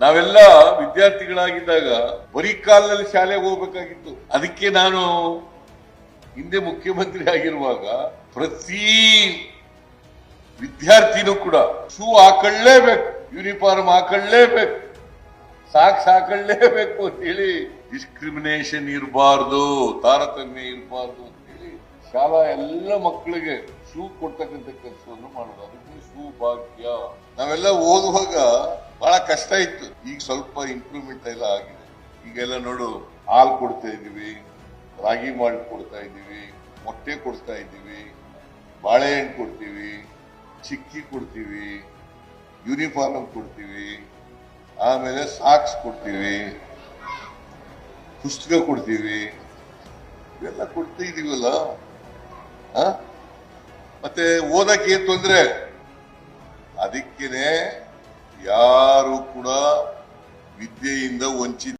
ನಾವೆಲ್ಲ ವಿದ್ಯಾರ್ಥಿಗಳಾಗಿದ್ದಾಗ ಬರೀ ಕಾಲದಲ್ಲಿ ಶಾಲೆಗೆ ಹೋಗ್ಬೇಕಾಗಿತ್ತು. ಅದಕ್ಕೆ ನಾನು ಹಿಂದೆ ಮುಖ್ಯಮಂತ್ರಿ ಆಗಿರುವಾಗ ಪ್ರತಿ ವಿದ್ಯಾರ್ಥಿನೂ ಕೂಡ ಶೂ ಹಾಕೊಳ್ಳೇಬೇಕು, ಯೂನಿಫಾರ್ಮ್ ಹಾಕೊಳ್ಳೇಬೇಕು, ಸಾಕ್ಸ್ ಹಾಕೊಳ್ಳೇಬೇಕು ಅಂತ ಹೇಳಿ ಡಿಸ್ಕ್ರಿಮಿನೇಷನ್ ಇರಬಾರ್ದು, ತಾರತಮ್ಯ ಇರಬಾರ್ದು ಅಂತ ಹೇಳಿ ಶಾಲಾ ಎಲ್ಲ ಮಕ್ಕಳಿಗೆ ಶೂ ಕೊಡ್ತಕ್ಕಂಥ ಕೆಲಸವನ್ನು ಮಾಡೋದು. ಅದಕ್ಕೆ ಶೂ ಭಾಗ್ಯ. ನಾವೆಲ್ಲ ಓದುವಾಗ ಬಹಳ ಕಷ್ಟ ಇತ್ತು. ಈಗ ಸ್ವಲ್ಪ ಇಂಪ್ರೂವ್ಮೆಂಟ್ ಎಲ್ಲ ಆಗಿದೆ. ಈಗೆಲ್ಲ ನೋಡು, ಹಾಲು ಕೊಡ್ತಾ ಇದ್ದೀವಿ, ರಾಗಿ ಮಾಲ್ಟ್ ಕೊಡ್ತಾ ಇದ್ದೀವಿ, ಮೊಟ್ಟೆ ಕೊಡ್ತಾ ಇದ್ದೀವಿ, ಬಾಳೆಹಣ್ಣು ಕೊಡ್ತೀವಿ, ಚಿಕ್ಕಿ ಕೊಡ್ತೀವಿ ಯೂನಿಫಾರ್ಮ್ ಕೊಡ್ತೀವಿ, ಆಮೇಲೆ ಸಾಕ್ಸ್ ಕೊಡ್ತೀವಿ ಪುಸ್ತಕ ಕೊಡ್ತೀವಿ, ಇವೆಲ್ಲ ಕೊಡ್ತಾ ಇದೀವಲ್ಲ? ಮತ್ತೆ ಓದಕ್ಕೆ ಏನ್ ತೊಂದ್ರೆ? ಅದಕ್ಕೇನೆ ಯಾರು ಕೂಡ ವಿದ್ಯೆಯಿಂದ ವಂಚಿತ